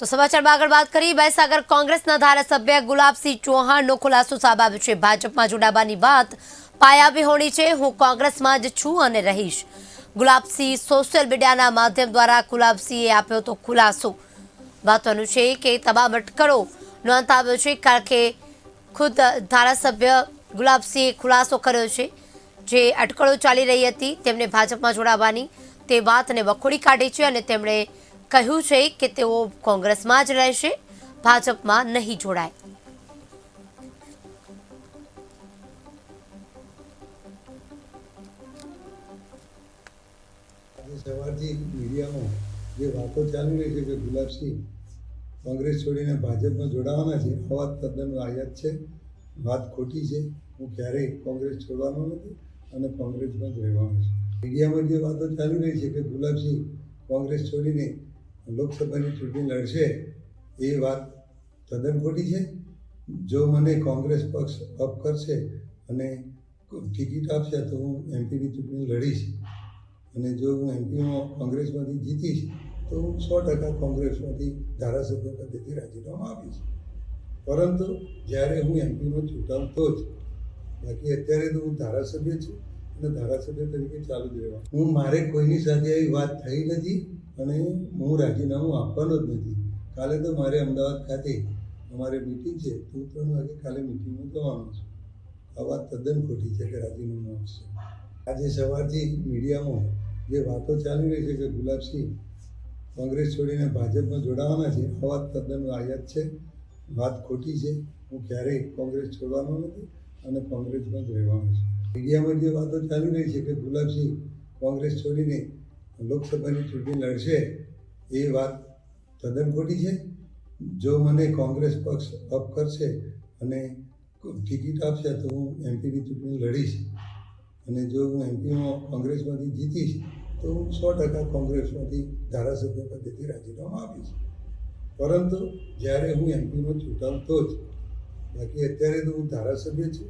તો સમાચારમાં આગળ વાત કરી મહીસાગર કોંગ્રેસના ધારાસભ્ય ગુલાબસિંહ ચૌહાણનો ખુલાસો સામે આવ્યો છે. ભાજપમાં જોડાવાની વાત પાયાવી હોણી છે. હું કોંગ્રેસમાં જ છું અને રહીશ. ગુલાબસિંહ સોશિયલ મીડિયાના માધ્યમ દ્વારા ગુલાબસિંહે આપ્યો તો ખુલાસો. મહત્વનું છે કે તમામ અટકળોનો અંત છે, કારણ કે ખુદ ધારાસભ્ય ગુલાબસિંહે ખુલાસો કર્યો છે. જે અટકળો ચાલી રહી હતી, તેમને ભાજપમાં જોડાવાની તે વાતને વખોડી કાઢી છે અને તેમણે કહ્યું છે કે તેઓ કોંગ્રેસમાં જ રહેશે, ભાજપમાં નહીં જોડાય. સવારથી મીડિયામાં જે વાતો ચાલી રહી છે કે ગુલાબસિંહ કોંગ્રેસ છોડીને ભાજપમાં જોડાવાના છે, આ વાત તદ્દન વાહિયાત છે, વાત ખોટી છે. હું ક્યારેય કોંગ્રેસ છોડવાનો નથી અને કોંગ્રેસમાં જ રહેવાનો છું. મીડિયામાં જે વાતો ચાલી રહી છે કે ગુલાબસિંહ કોંગ્રેસ છોડીને લોકસભાની ચૂંટણી લડશે એ વાત તદ્દન ખોટી છે. જો મને કોંગ્રેસ પક્ષ અપ કરશે અને ટિકિટ આપશે, તો હું એમપીની ચૂંટણી લડીશ. અને જો હું એમપીમાં કોંગ્રેસમાંથી જીતીશ, તો હું સો ટકા કોંગ્રેસમાંથી ધારાસભ્ય પદેથી રાજીનામું આપીશ. પરંતુ જ્યારે હું એમપીમાં ચૂંટાઉં તો જ, બાકી અત્યારે તો હું ધારાસભ્ય છું અને ધારાસભ્ય તરીકે ચાલુ જ રહેવા. હું મારે કોઈની સાથે આવી વાત થઈ નથી. અને હું રાજીનામું આપવાનો જ નથી. કાલે તો મારે અમદાવાદ ખાતે અમારે મિટિંગ છે. હું ત્રણ વાગે કાલે મિટિંગમાં જવાનું છું. આ વાત તદ્દન ખોટી છે કે રાજીનામું આપશે. આજે સવારથી મીડિયામાં જે વાતો ચાલી રહી છે કે ગુલાબસિંહ કોંગ્રેસ છોડીને ભાજપમાં જોડાવાના છે, આ વાત તદ્દન આયાત છે. વાત ખોટી છે. હું ક્યારેય કોંગ્રેસ છોડવાનો નથી અને કોંગ્રેસમાં જ રહેવાનો છું. મીડિયામાં જે વાતો ચાલી રહી છે કે ગુલાબસિંહ કોંગ્રેસ છોડીને લોકસભાની ચૂંટણી લડશે એ વાત તદ્દન ખોટી છે. જો મને કોંગ્રેસ પક્ષ અપ કરશે અને ટિકિટ આપશે તો હું એમપીની ચૂંટણી લડીશ. અને જો હું એમપીમાં કોંગ્રેસમાંથી જીતીશ તો હું સો ટકા કોંગ્રેસમાંથી ધારાસભ્ય પદ્ધતિ રાજીનામું આપીશ. પરંતુ જ્યારે હું એમપીમાં ચૂંટાવતો જ, બાકી અત્યારે તો હું ધારાસભ્ય છું.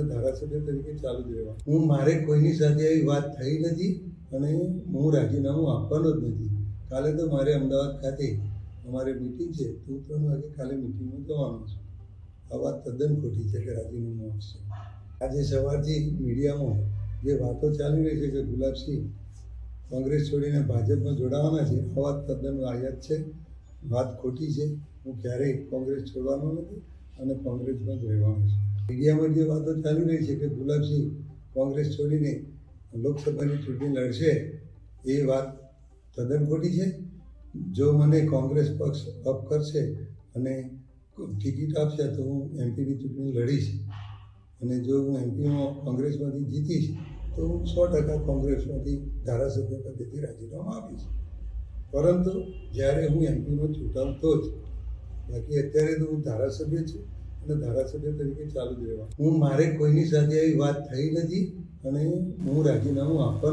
ધારાસભ્ય તરીકે ચાલુ જ રહેવા હું મારે કોઈની સાથે આવી વાત થઈ નથી અને હું રાજીનામું આપવાનો જ નથી. કાલે તો મારે અમદાવાદ ખાતે અમારે મિટિંગ છે. હું ત્રણ વાગે કાલે મિટિંગમાં જવાનું છું. આ વાત તદ્દન ખોટી છે કે રાજીનામું આપશે. આજે સવારથી મીડિયામાં જે વાતો ચાલી રહી છે કે ગુલાબસિંહ કોંગ્રેસ છોડીને ભાજપમાં જોડાવાના છે, આ વાત તદ્દન વાહિયાત છે. વાત ખોટી છે. હું ક્યારેય કોંગ્રેસ છોડવાનો નથી અને કોંગ્રેસમાં જ રહેવાનો છું. મીડિયામાં જે વાતો ચાલી રહી છે કે ગુલાબસિંહ કોંગ્રેસ છોડીને લોકસભાની ચૂંટણી લડશે, એ વાત તદ્દન ખોટી છે. જો મને કોંગ્રેસ પક્ષ અપ કરશે અને ટિકિટ આપશે, તો હું એમપીની ચૂંટણી લડીશ. અને જો હું એમપીમાં કોંગ્રેસમાંથી જીતીશ, તો હું સો ટકા કોંગ્રેસમાંથી ધારાસભ્ય પદેથી રાજીનામું આપીશ. પરંતુ જ્યારે હું એમપીમાં ચૂંટાવતો જ, બાકી અત્યારે તો હું ધારાસભ્ય છું અને ધારાસભ્ય તરીકે ચાલુ જ રહેવા હું મારે કોઈની સાથે એવી વાત થઈ નથી અને હું રાજીનામું આપવાનો